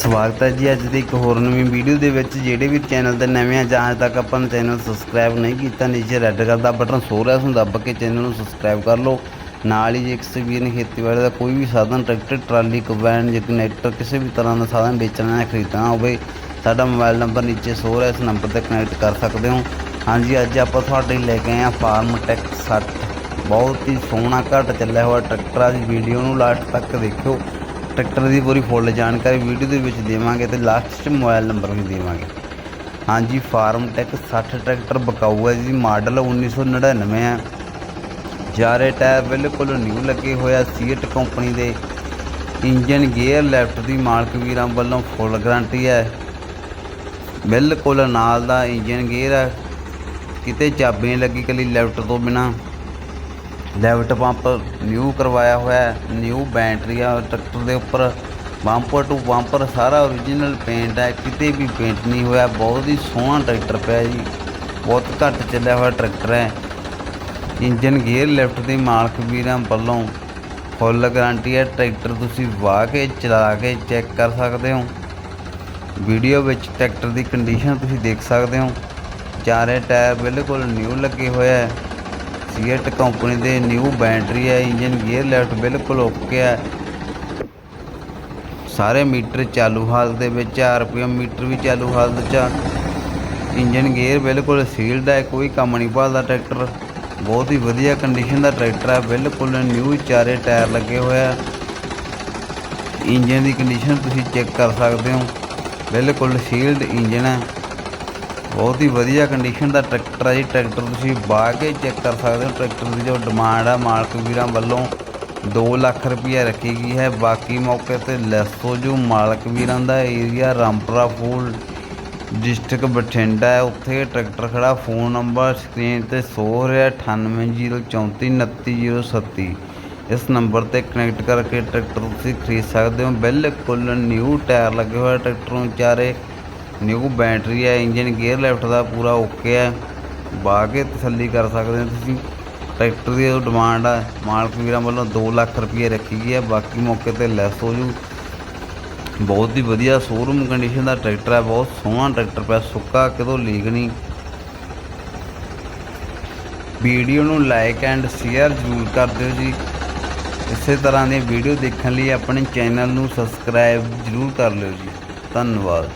ਸਵਾਗਤ ਹੈ ਜੀ ਅੱਜ ਦੀ ਇੱਕ ਹੋਰ ਨਵੀਂ ਵੀਡੀਓ ਦੇ ਵਿੱਚ, ਜਿਹੜੇ ਵੀ ਚੈਨਲ ਤੇ ਨਵੇਂ ਆ, ਜਾਂ ਅਜੇ ਤੱਕ ਆਪਾਂ ਨੂੰ ਚੈਨਲ ਸਬਸਕ੍ਰਾਈਬ ਨਹੀਂ ਕੀਤਾ, ਨੀਚੇ ਰੈੱਡ ਕਲਰ ਦਾ ਬਟਨ ਸੋ ਰਿਹਾ ਉਸ ਦੱਬ ਕੇ ਚੈਨਲ ਨੂੰ ਸਬਸਕ੍ਰਾਈਬ ਕਰ ਲਓ। ਨਾਲ ਹੀ ਜੇ ਕਿਸੇ ਵੀਰ ਨੇ ਖੇਤੀਬਾੜੀ ਦਾ ਕੋਈ ਵੀ ਸਾਧਨ, ਟਰੈਕਟਰ, ਟਰਾਲੀ ਕਬੈਨ ਜਾਂ ਕਨੈਕਟਰ ਕਿਸੇ ਵੀ ਤਰ੍ਹਾਂ ਦਾ ਸਾਧਨ ਵੇਚਣਾ ਜਾਂ ਖਰੀਦਣਾ ਹੋਵੇ, ਸਾਡਾ ਮੋਬਾਈਲ ਨੰਬਰ ਨੀਚੇ ਸੋ ਰਿਹਾ, ਇਸ ਨੰਬਰ ਤੇ ਕਨੈਕਟ ਕਰ ਸਕਦੇ ਹੋ। ਹਾਂਜੀ, ਅੱਜ ਆਪਾਂ ਤੁਹਾਡੇ ਲਈ ਲੈ ਕੇ ਆਏ ਆ ਫਾਰਮ ਟੈਕ 60 ਬਹੁਤ ਹੀ ਸੋਹਣਾ ਘੱਟ ਚੱਲਿਆ ਹੋਇਆ ਟਰੈਕਟਰ ਆ ਦੀ ਵੀਡੀਓ ਨੂੰ ਲਾਸਟ ਤੱਕ ਦੇਖਿਓ। ਟਰੈਕਟਰ ਦੀ ਪੂਰੀ ਫੁੱਲ ਜਾਣਕਾਰੀ ਵੀਡੀਓ ਦੇ ਵਿੱਚ ਦੇਵਾਂਗੇ ਤੇ ਲਾਸਟ 'ਚ ਮੋਬਾਈਲ ਨੰਬਰ ਵੀ ਦੇਵਾਂਗੇ। ਹਾਂਜੀ ਫਾਰਮ ਟੈਕ 60 ਟਰੈਕਟਰ ਬਕਾਊ ਹੈ ਜੀ ਮਾਡਲ 1999 ਹੈ। ਜ਼ਾਰੇ ਟਾਇਰ ਬਿਲਕੁਲ ਨਿਊ ਲੱਗੇ ਹੋਇਆ ਸੀਟ ਕੰਪਨੀ ਦੇ। ਇੰਜਨ ਗੇਅਰ ਲੈਫਟ ਦੀ ਮਾਲਕ ਵੀਰਾਂ ਵੱਲੋਂ ਫੁੱਲ ਗਾਰੰਟੀ ਹੈ। ਬਿਲਕੁਲ ਨਾਲ ਦਾ ਇੰਜਨ ਗੇਅਰ ਹੈ। ਕਿਤੇ ਚਾਬੀ ਨਹੀਂ ਲੱਗੀ ਕੱਲੀ ਲੈਫਟ ਤੋਂ ਬਿਨਾ। ਲੈਵਟ ਪੰਪ ਨਿਊ ਕਰਵਾਇਆ ਹੋਇਆ ਹੈ, ਨਿਊ ਬੈਟਰੀ ਆ, ਟਰੈਕਟਰ ਦੇ ਉੱਪਰ ਬੰਪਰ ਟੂ ਬੰਪਰ ਸਾਰਾ ਓਰੀਜਨਲ ਪੇਂਟ ਹੈ, ਕਿਤੇ ਵੀ ਪੇਂਟ ਨਹੀਂ ਹੋਇਆ, ਬਹੁਤ ਹੀ ਸੋਹਣਾ ਟਰੈਕਟਰ ਪਿਆ ਜੀ, ਬਹੁਤ ਘੱਟ ਚੱਲਿਆ ਹੋਇਆ ਟਰੈਕਟਰ ਹੈ। ਇੰਜਨ ਗੇਅਰ ਲਿਫਟ ਦੇ ਮਾਲਕ ਵੀਰਾਂ ਵੱਲੋਂ ਫੁੱਲ ਗਾਰੰਟੀ ਹੈ, ਟਰੈਕਟਰ ਤੁਸੀਂ ਵਾਹ ਕੇ, ਚਲਾ ਕੇ ਚੈੱਕ ਕਰ ਸਕਦੇ ਹੋ। ਵੀਡੀਓ ਵਿੱਚ ਟਰੈਕਟਰ ਦੀ ਕੰਡੀਸ਼ਨ ਤੁਸੀਂ ਦੇਖ ਸਕਦੇ ਹੋ। ਚਾਰੇ ਟਾਇਰ ਬਿਲਕੁਲ ਨਿਊ ਲੱਗੇ ਹੋਇਆ ਹੈ। ਸੀਐਟ ਕੰਪਨੀ ਦੇ ਨਿਊ ਬੈਟਰੀ ਹੈ, ਇੰਜਨ ਗੇਅਰ ਲੈਫਟ ਬਿਲਕੁਲ ਓਕੇ ਹੈ। ਸਾਰੇ ਮੀਟਰ ਚਾਲੂ ਹਾਲਤ ਦੇ ਵਿੱਚ ਆਰਪੀਐਮ ਮੀਟਰ ਵੀ ਚਾਲੂ ਹਾਲਤ 'ਚ ਆ। ਇੰਜਨ ਗੇਅਰ ਬਿਲਕੁਲ ਸੀਲਡ ਹੈ, ਕੋਈ ਕੰਮ ਨਹੀਂ ਭਾਲਦਾ ਟਰੈਕਟਰ। ਬਹੁਤ ਹੀ ਵਧੀਆ ਕੰਡੀਸ਼ਨ ਦਾ ਟਰੈਕਟਰ ਹੈ, ਬਿਲਕੁਲ ਨਿਊ ਚਾਰੇ ਟਾਇਰ ਲੱਗੇ ਹੋਏ ਆ। ਇੰਜਨ ਦੀ ਕੰਡੀਸ਼ਨ ਤੁਸੀਂ ਚੈੱਕ ਕਰ ਸਕਦੇ ਹੋ। ਬਿਲਕੁਲ ਸੀਲਡ ਇੰਜਨ ਹੈ। ਬਹੁਤ ਹੀ ਵਧੀਆ ਕੰਡੀਸ਼ਨ ਦਾ ਟਰੈਕਟਰ ਹੈ ਜੀ। ਟਰੈਕਟਰ ਤੁਸੀਂ ਬਾਹ ਕੇ ਚੈੱਕ ਕਰ ਸਕਦੇ ਹੋ। ਟਰੈਕਟਰ ਦੀ ਜੋ ਡਿਮਾਂਡ ਹੈ ਮਾਲਕ ਵੀਰਾਂ ਵੱਲੋਂ 2 ਲੱਖ ਰੁਪਈਆ ਰੱਖੀ ਗਈ ਹੈ। ਬਾਕੀ ਮੌਕੇ ਤੇ ਲੈਸ ਹੋ ਜੋ ਮਾਲਕ ਵੀਰਾਂ ਦਾ ਏਰੀਆ ਰਾਮਪੁਰਾ ਫੂਲ ਡਿਸਟ੍ਰਿਕਟ ਬਠਿੰਡਾ ਹੈ। ਉੱਥੇ ਟਰੈਕਟਰ ਖੜਾ ਫੋਨ ਨੰਬਰ ਸਕਰੀਨ ਤੇ ਸੋ ਰਿਹਾ 9804399037 ਇਸ ਨੰਬਰ ਤੇ ਕਨੈਕਟ ਕਰਕੇ ਟਰੈਕਟਰ ਤੁਸੀਂ ਖਰੀਦ ਸਕਦੇ ਹੋ। ਬਿਲਕੁਲ ਨਿਊ ਟਾਇਰ ਲੱਗੇ ਹੋਏ ਟਰੈਕਟਰ ਨੂੰ ਚਾਰੇ ਨਿਊ ਬੈਟਰੀ ਹੈ, ਇੰਜਨ ਗੇਅਰ ਲਿਫਟ ਦਾ ਪੂਰਾ ਓਕੇ ਹੈ। ਬਾ ਕੇ ਤਸੱਲੀ ਕਰ ਸਕਦੇ ਹੋ ਤੁਸੀਂ। ਟਰੈਕਟਰ ਦੀ ਜੋ ਡਿਮਾਂਡ ਹੈ ਮਾਲਕ ਵੀਰਾਂ ਵੱਲੋਂ 2 ਲੱਖ ਰੁਪਏ ਰੱਖੀ ਗਈ ਹੈ। ਬਾਕੀ ਮੌਕੇ ਤੇ ਲੈਸ ਹੋ ਜੂ। ਬਹੁਤ ਹੀ ਵਧੀਆ ਸ਼ੋਰੂਮ ਕੰਡੀਸ਼ਨ ਦਾ ਟਰੈਕਟਰ ਹੈ। ਬਹੁਤ ਸੋਹਣਾ ਟਰੈਕਟਰ ਪਿਆ, ਸੁੱਕਾ ਕਿਤੋਂ ਲੀਕ ਨਹੀਂ। ਵੀਡੀਓ ਨੂੰ ਲਾਈਕ ਐਂਡ ਸ਼ੇਅਰ ਜ਼ਰੂਰ ਕਰ ਦਿਓ ਜੀ। ਇਸੇ ਤਰ੍ਹਾਂ ਦੀ ਵੀਡੀਓ ਦੇਖਣ ਲਈ ਆਪਣੇ ਚੈਨਲ ਨੂੰ ਸਬਸਕ੍ਰਾਈਬ ਜ਼ਰੂਰ ਕਰ ਲਿਓ ਜੀ। ਧੰਨਵਾਦ।